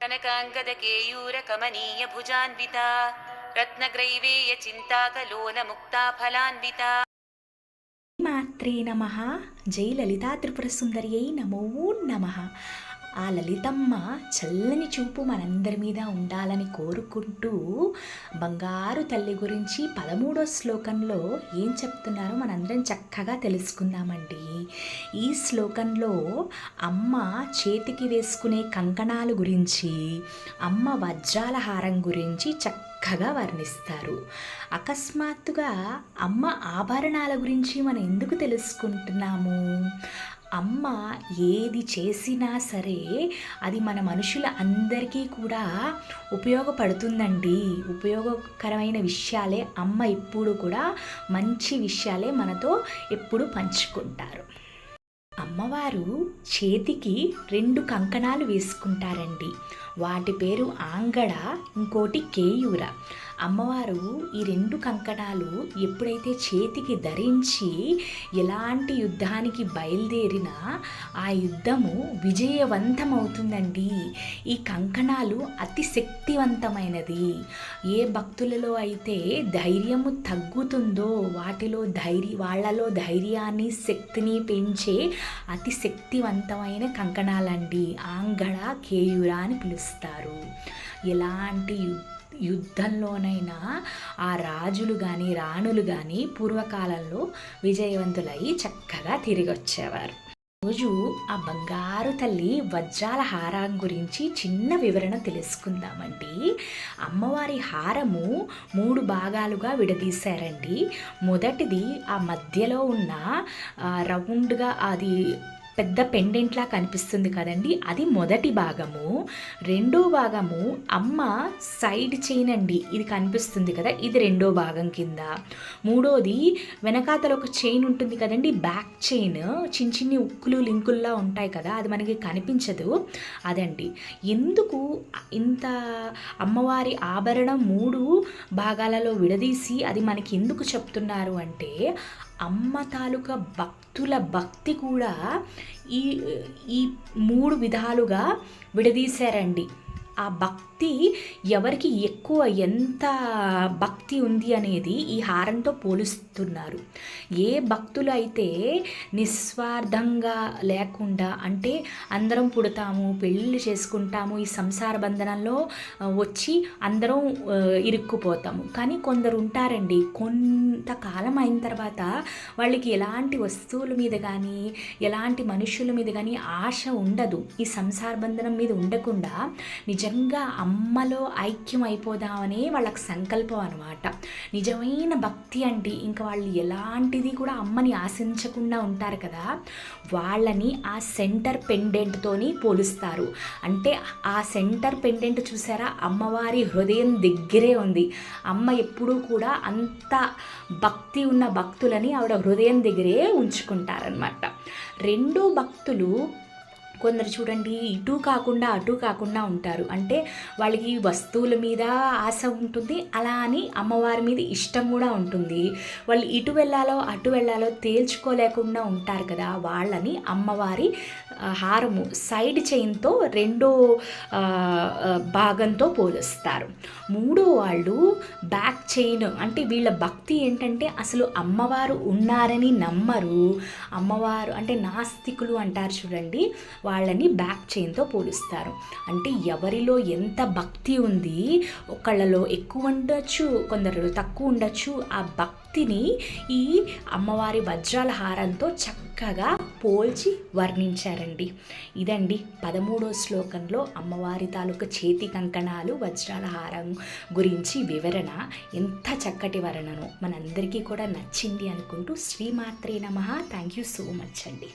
కనకాంగదకేయూరకమనీయభుజాన్వితా రత్నగ్రైవేయ చింతాకలోల ముక్తాఫలాన్వితా మాత్రే నమ. జై లలితా సుందర్యై నమో నమ. ఆ లలితమ్మ చల్లని చూపు మనందరి మీద ఉండాలని కోరుకుంటూ బంగారు తల్లి గురించి పదమూడో శ్లోకంలో ఏం చెప్తున్నారో మనందరం చక్కగా తెలుసుకుందామండి. ఈ శ్లోకంలో అమ్మ చేతికి వేసుకునే కంకణాల గురించి అమ్మ వజ్రాల హారం గురించి చక్కగా వర్ణిస్తారు. అకస్మాత్తుగా అమ్మ ఆభరణాల గురించి మనం ఎందుకు తెలుసుకుంటున్నాము? అమ్మ ఏది చేసినా సరే అది మన మనుషుల అందరికీ కూడా ఉపయోగపడుతుందండి. ఉపయోగకరమైన విషయాలే అమ్మ ఎప్పుడు కూడా మంచి విషయాలే మనతో ఎప్పుడు పంచుకుంటారు. అమ్మవారు చేతికి రెండు కంకణాలు వేసుకుంటారండి. వాటి పేరు ఆంగడ ఇంకోటి కేయూర. అమ్మవారు ఈ రెండు కంకణాలు ఎప్పుడైతే చేతికి ధరించి ఎలాంటి యుద్ధానికి బయలుదేరినా ఆ యుద్ధము విజయవంతమవుతుందండి. ఈ కంకణాలు అతి శక్తివంతమైనది. ఏ భక్తులలో అయితే ధైర్యము తగ్గుతుందో వాటిలో ధైర్య వాళ్ళలో ధైర్యాన్ని శక్తిని పెంచే అతి శక్తివంతమైన కంకణాలండి. ఆంగడ కేయురా అని పిలుస్తారు. ఎలాంటి యుద్ధంలోనైనా ఆ రాజులు కానీ రాణులు కానీ పూర్వకాలంలో విజయవంతులై చక్కగా తిరిగి వచ్చేవారు రోజు ఆ బంగారు తల్లి వజ్రాల హారం గురించి చిన్న వివరణ తెలుసుకుందామండి. అమ్మవారి హారము మూడు భాగాలుగా విడదీశారండి. మొదటిది ఆ మధ్యలో ఉన్న రౌండ్గా అది పెద్ద పెండెంట్లా కనిపిస్తుంది కదండి. అది మొదటి భాగము. రెండో భాగము అమ్మ సైడ్ చైన్ అండి. ఇది కనిపిస్తుంది కదా ఇది రెండో భాగం కింద. మూడోది వెనకాతల ఒక చైన్ ఉంటుంది కదండి బ్యాక్ చైన్. చిన్న చిన్ని ఉక్కులు లింకుల్లా ఉంటాయి కదా అది మనకి కనిపించదు. అదండి. ఎందుకు ఇంత అమ్మవారి ఆభరణం మూడు భాగాలలో విడదీసి అది మనకి ఎందుకు చెప్తున్నారు అంటే అమ్మ తాలూకా భక్తుల భక్తి కూడా ఈ ఈ మూడు విధాలుగా విడదీశారండి. ఆ భక్తి ఎవరికి ఎక్కువ ఎంత భక్తి ఉంది అనేది ఈ హారంతో పోలుస్తున్నారు. ఏ భక్తులు అయితే నిస్వార్థంగా లేకుండా అంటే అందరం పుడతాము పెళ్ళిళ్ళు చేసుకుంటాము ఈ సంసార బంధనంలో వచ్చి అందరం ఇరుక్కుపోతాము. కానీ కొందరు ఉంటారండి కొంతకాలం అయిన తర్వాత వాళ్ళకి ఎలాంటి వస్తువుల మీద కానీ ఎలాంటి మనుషుల మీద కానీ ఆశ ఉండదు. ఈ సంసార బంధనం మీద ఉండకుండా నిజ నిజంగా అమ్మలో ఐక్యం అయిపోదామనే వాళ్ళకి సంకల్పం అనమాట నిజమైన భక్తి అంటే ఇంకా వాళ్ళు ఎలాంటిది కూడా అమ్మని ఆశించకుండా ఉంటారు కదా వాళ్ళని ఆ సెంటర్ పెండెంట్తోని పోలుస్తారు. అంటే ఆ సెంటర్ పెండెంట్ చూసారా? అమ్మవారి హృదయం దగ్గరే ఉంది. అమ్మ ఎప్పుడూ కూడా అంత భక్తి ఉన్న భక్తులని ఆవిడ హృదయం దగ్గరే ఉంచుకుంటారనమాట రెండో భక్తులు కొందరు చూడండి ఇటు కాకుండా అటు కాకుండా ఉంటారు. అంటే వాళ్ళకి వస్తువుల మీద ఆశ ఉంటుంది అలా అని అమ్మవారి మీద ఇష్టం కూడా ఉంటుంది. వాళ్ళు ఇటు వెళ్ళాలో అటు వెళ్ళాలో తేల్చుకోలేకుండా ఉంటారు కదా వాళ్ళని అమ్మవారి హారము సైడ్ చైన్తో రెండో భాగంతో పోలుస్తారు. మూడో వాళ్ళు బ్యాక్ చైన్ అంటే వీళ్ళ భక్తి ఏంటంటే అసలు అమ్మవారు ఉన్నారని నమ్మరు. అమ్మవారు అంటే నాస్తికులు అంటారు చూడండి వాళ్ళని బ్యాక్ చైన్తో పోలుస్తారు. అంటే ఎవరిలో ఎంత భక్తి ఉంది ఒకళ్ళలో ఎక్కువ ఉండొచ్చు కొందరిలో తక్కువ ఉండొచ్చు ఆ భక్తిని ఈ అమ్మవారి వజ్రాల హారంతో చక్కగా పోల్చి వర్ణించారండి. ఇదండి పదమూడో శ్లోకంలో అమ్మవారి తాలూకా చేతి కంకణాలు వజ్రాల హారం గురించి వివరణ. ఎంత చక్కటి వర్ణను మనందరికీ కూడా నచ్చింది అనుకుంటూ శ్రీమాత్రే నమ. థ్యాంక్ యూ సో మచ్ అండి.